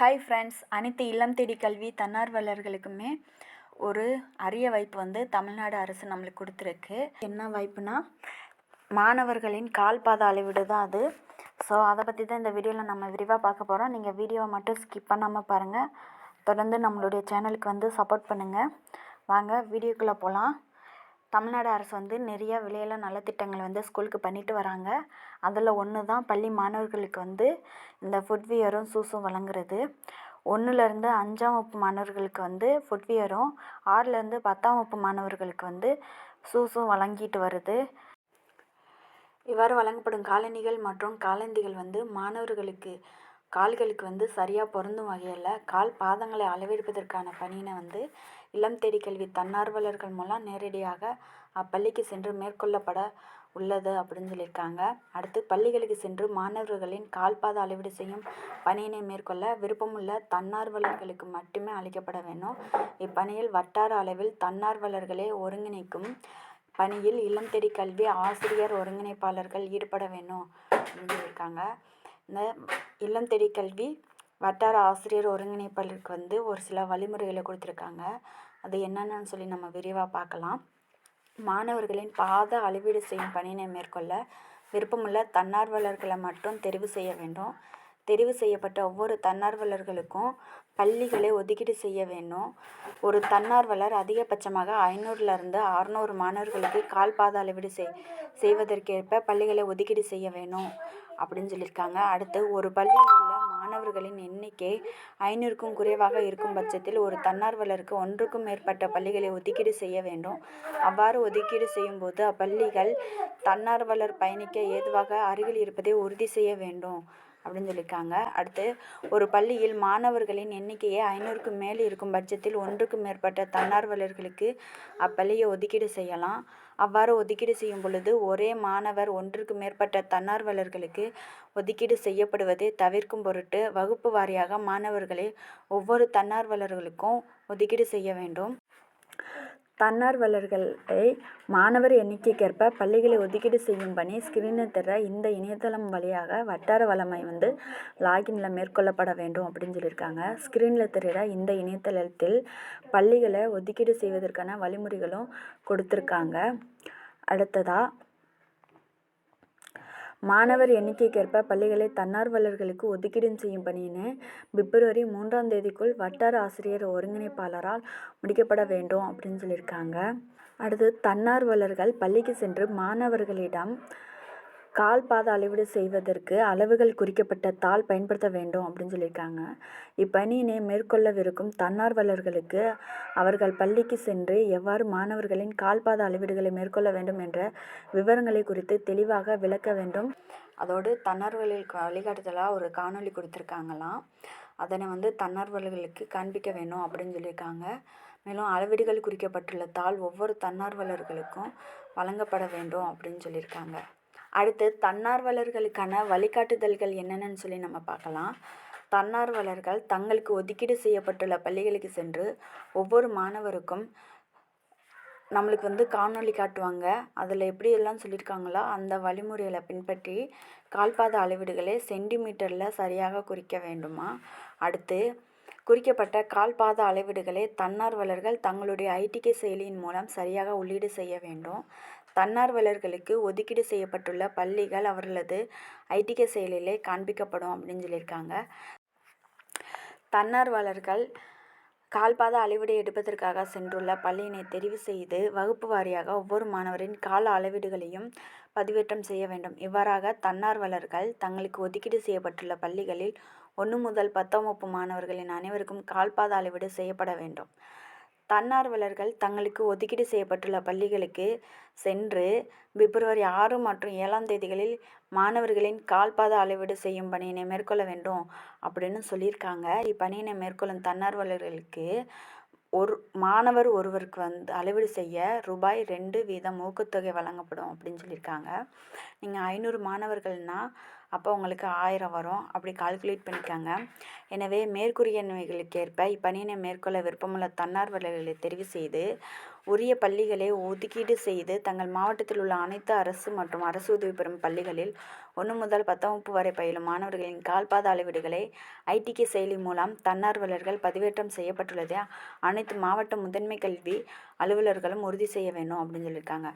Hi friends அனைத்து இல்லம் தேடி கல்வி தன்னார்வலர்களுக்குமே ஒரு அரிய வாய்ப்பு வந்து தமிழ்நாடு அரசு நம்மளுக்கு கொடுத்துருக்கு. என்ன வாய்ப்புனா மாணவர்களின் கால் பாத அளவீடு தான் அது. ஸோ அதை பற்றி தான் இந்த வீடியோவில் நம்ம விரிவாக பார்க்க போகிறோம் நீங்கள் வீடியோவை மட்டும் ஸ்கிப் பண்ணாமல் பாருங்கள் தொடர்ந்து நம்மளுடைய சேனலுக்கு வந்து சப்போர்ட் பண்ணுங்கள் வாங்க வீடியோக்குள்ளே போகலாம் தமிழ்நாடு அரசு வந்து நிறைய விலையில நலத்திட்டங்கள் வந்து ஸ்கூலுக்கு பண்ணிட்டு வராங்க. அதில் ஒன்று தான் பள்ளி மாணவர்களுக்கு வந்து இந்த ஃபுட்வியரும் ஷூஸும் வழங்குறது. ஒன்றுலேருந்து அஞ்சாம் வகுப்பு மாணவர்களுக்கு வந்து ஃபுட்வியரும் ஆறுலேருந்து பத்தாம் வகுப்பு மாணவர்களுக்கு வந்து ஷூஸும் வழங்கிட்டு வருது. இவ்வாறு வழங்கப்படும் காலணிகள் மற்றும் காலந்திகள் வந்து மாணவர்களுக்கு கால்களுக்கு வந்து சரியாக பொருந்தும் வகையில் கால் பாதங்களை அளவெடுப்பதற்கான பணியினை வந்து இல்லம் தேடி கல்வி தன்னார்வலர்கள் மூலம் நேரடியாக அப்பள்ளிக்கு சென்று மேற்கொள்ளப்பட உள்ளது அப்படின்னு சொல்லியிருக்காங்க. அடுத்து பள்ளிகளுக்கு சென்று மாணவர்களின் கால்பாத அளவீடு செய்யும் பணியினை மேற்கொள்ள விருப்பமுள்ள தன்னார்வலர்களுக்கு மட்டுமே அளிக்கப்பட வேண்டும். இப்பணியில் வட்டார அளவில் தன்னார்வலர்களே ஒருங்கிணைக்கும் பணியில் இல்லம் தேடி கல்வி ஆசிரியர் ஒருங்கிணைப்பாளர்கள் ஈடுபட வேண்டும் அப்படின்னு சொல்லியிருக்காங்க. இந்த இல்லம் தேடி கல்வி வட்டார ஆசிரியர் ஒருங்கிணைப்பாளருக்கு வந்து ஒரு சில வழிமுறைகளை கொடுத்துருக்காங்க. அது என்னென்னு சொல்லி நம்ம விரிவாக பார்க்கலாம். மாணவர்களின் பாத அளவீடு செய்யும் பணியினை மேற்கொள்ள விருப்பமுள்ள தன்னார்வலர்களை மட்டும் தெரிவு செய்ய வேண்டும். தெரிவு செய்யப்பட்ட ஒவ்வொரு தன்னார்வலர்களுக்கும் பள்ளிகளை ஒதுக்கீடு செய்ய வேண்டும். ஒரு தன்னார்வலர் அதிகபட்சமாக ஐநூறுலேருந்து அறநூறு மாணவர்களுக்கு கால் பாத அளவீடு செய் செய்வதற்கேற்ப பள்ளிகளை ஒதுக்கீடு செய்ய வேணும் அப்படின்னு சொல்லியிருக்காங்க. அடுத்து ஒரு பள்ளியில் உள்ள மாணவர்களின் எண்ணிக்கை ஐநூறுக்கும் குறைவாக இருக்கும் பட்சத்தில் ஒரு தன்னார்வலருக்கு ஒன்றுக்கும் மேற்பட்ட பள்ளிகளை ஒதுக்கீடு செய்ய வேண்டும். அவ்வாறு ஒதுக்கீடு செய்யும்போது அப்பள்ளிகள் தன்னார்வலர் பயணிக்க ஏதுவாக அருகில் இருப்பதை உறுதி செய்ய வேண்டும் அப்படின்னு சொல்லியிருக்காங்க. அடுத்து ஒரு பள்ளியில் மாணவர்களின் எண்ணிக்கையை ஐநூறுக்கு மேல் இருக்கும் பட்சத்தில் ஒன்றுக்கு மேற்பட்ட தன்னார்வலர்களுக்கு அப்பள்ளியை ஒதுக்கீடு செய்யலாம். அவ்வாறு ஒதுக்கீடு செய்யும் பொழுது ஒரே மாணவர் ஒன்றுக்கு மேற்பட்ட தன்னார்வலர்களுக்கு ஒதுக்கீடு செய்யப்படுவதை தவிர்க்கும் பொருட்டு வகுப்பு வாரியாக மாணவர்களை ஒவ்வொரு தன்னார்வலர்களுக்கும் ஒதுக்கீடு செய்ய வேண்டும். தன்னார்வலர்களை மாணவர் எண்ணிக்கைக்கேற்ப பள்ளிகளை ஒதுக்கீடு செய்யும் பணி ஸ்கிரீனில் தர இந்த இணையதளம் வழியாக வட்டார வளமை வந்து லாகின்ல மேற்கொள்ளப்பட வேண்டும் அப்படின்னு சொல்லியிருக்காங்க. ஸ்கிரீனில் தெரிகிற இந்த இணையதளத்தில் பள்ளிகளை ஒதுக்கீடு செய்வதற்கான வழிமுறைகளும் கொடுத்துருக்காங்க. அடுத்ததாக மாணவர் எண்ணிக்கைக்கேற்ப பள்ளிகளை தன்னார்வலர்களுக்கு ஒதுக்கீடு செய்யும் பணியினை பிப்ரவரி மூன்றாம் தேதிக்குள் வட்டார ஆசிரியர் ஒருங்கிணைப்பாளரால் முடிக்கப்பட வேண்டும் அப்படின்னு சொல்லியிருக்காங்க. அடுத்து தன்னார்வலர்கள் பள்ளிக்கு சென்று மாணவர்களிடம் கால் பாத அளவீடு செய்வதற்கு அளவுகள் குறிக்கப்பட்ட தாள் பயன்படுத்த வேண்டும் அப்படின்னு சொல்லியிருக்காங்க. இப்பணியினை மேற்கொள்ளவிருக்கும் தன்னார்வலர்களுக்கு அவர்கள் பள்ளிக்கு சென்று எவ்வாறு மாணவர்களின் கால் பாத அளவீடுகளை மேற்கொள்ள வேண்டும் என்ற விவரங்களை குறித்து தெளிவாக விளக்க வேண்டும். அதோடு தன்னார்வலர்களுக்கு வழிகாட்டுதலாக ஒரு காணொளி கொடுத்துருக்காங்களாம். அதனை வந்து தன்னார்வலர்களுக்கு காண்பிக்க வேணும் அப்படின்னு சொல்லியிருக்காங்க. மேலும் அளவீடுகள் குறிக்கப்பட்டுள்ள தாள் ஒவ்வொரு தன்னார்வலர்களுக்கும் வழங்கப்பட வேண்டும் அப்படின்னு சொல்லியிருக்காங்க. அடுத்து தன்னார்வலர்களுக்கான வழிகாட்டுதல்கள் என்னென்னு சொல்லி நம்ம பார்க்கலாம். தன்னார்வலர்கள் தங்களுக்கு ஒதுக்கீடு செய்யப்பட்டுள்ள பள்ளிகளுக்கு சென்று ஒவ்வொரு மாணவருக்கும் நம்மளுக்கு வந்து காணொளி காட்டுவாங்க. அதில் எப்படி எல்லாம் சொல்லியிருக்காங்களோ அந்த வழிமுறைகளை பின்பற்றி கால்பாத அளவீடுகளை சென்டிமீட்டரில் சரியாக குறிக்க வேண்டுமா? அடுத்து குறிக்கப்பட்ட கால்பாத அளவீடுகளை தன்னார்வலர்கள் தங்களுடைய ஐடிகே செயலியின் மூலம் சரியாக உள்ளீடு செய்ய வேண்டும். தன்னார்வலர்களுக்கு ஒதுக்கீடு செய்யப்பட்டுள்ள பள்ளிகள் அவர்களது ஐடிகே செயலிலே காண்பிக்கப்படும் அப்படின்னு சொல்லியிருக்காங்க. தன்னார்வலர்கள் கால்பாத அளவீடு எடுப்பதற்காக சென்றுள்ள பள்ளியினை தெரிவு செய்து வகுப்பு வாரியாக ஒவ்வொரு மாணவரின் கால அளவீடுகளையும் பதிவேற்றம் செய்ய வேண்டும். இவ்வாறாக தன்னார்வலர்கள் தங்களுக்கு ஒதுக்கீடு செய்யப்பட்டுள்ள பள்ளிகளில் ஒன்று முதல் பத்தாம் வகுப்பு மாணவர்களின் அனைவருக்கும் கால்பாத அளவீடு செய்யப்பட வேண்டும். தன்னார்வலர்கள் தங்களுக்கு ஒதுக்கீடு செய்யப்பட்டுள்ள பள்ளிகளுக்கு சென்று பிப்ரவரி ஆறு மற்றும் ஏழாம் தேதிகளில் மாணவர்களின் கால்பாத அளவீடு செய்யும் பணியினை மேற்கொள்ள வேண்டும் அப்படின்னு சொல்லியிருக்காங்க. இப்பணியினை மேற்கொள்ளும் தன்னார்வலர்களுக்கு ஒரு மாணவர் ஒருவருக்கு வந்து அளவீடு செய்ய ரூபாய் ரெண்டு வீதம் ஊக்கத்தொகை வழங்கப்படும் அப்படின்னு சொல்லியிருக்காங்க. நீங்கள் ஐநூறு மாணவர்கள்னால் அப்போ உங்களுக்கு ஆயிரம் வரும். அப்படி கால்குலேட் பண்ணிக்காங்க. எனவே மேற்கூறியவைகளுக்கேற்ப இப்பணியினை மேற்கொள்ள விருப்பமுள்ள தன்னார்வலர்களை தெரிவு செய்து உரிய பள்ளிகளை ஒதுக்கீடு செய்து தங்கள் மாவட்டத்தில் உள்ள அனைத்து அரசு மற்றும் அரசு உதவி பெறும் பள்ளிகளில் ஒன்று முதல் பத்தாம் வகுப்பு வரை பயிலும் மாணவர்களின் கால்பாத அளவீடுகளை ஐடிகே செயலி மூலம் தன்னார்வலர்கள் பதிவேற்றம் செய்யப்பட்டுள்ளதை. அனைத்து மாவட்ட முதன்மை கல்வி அலுவலர்களும் உறுதி செய்ய வேணும் அப்படின்னு சொல்லியிருக்காங்க.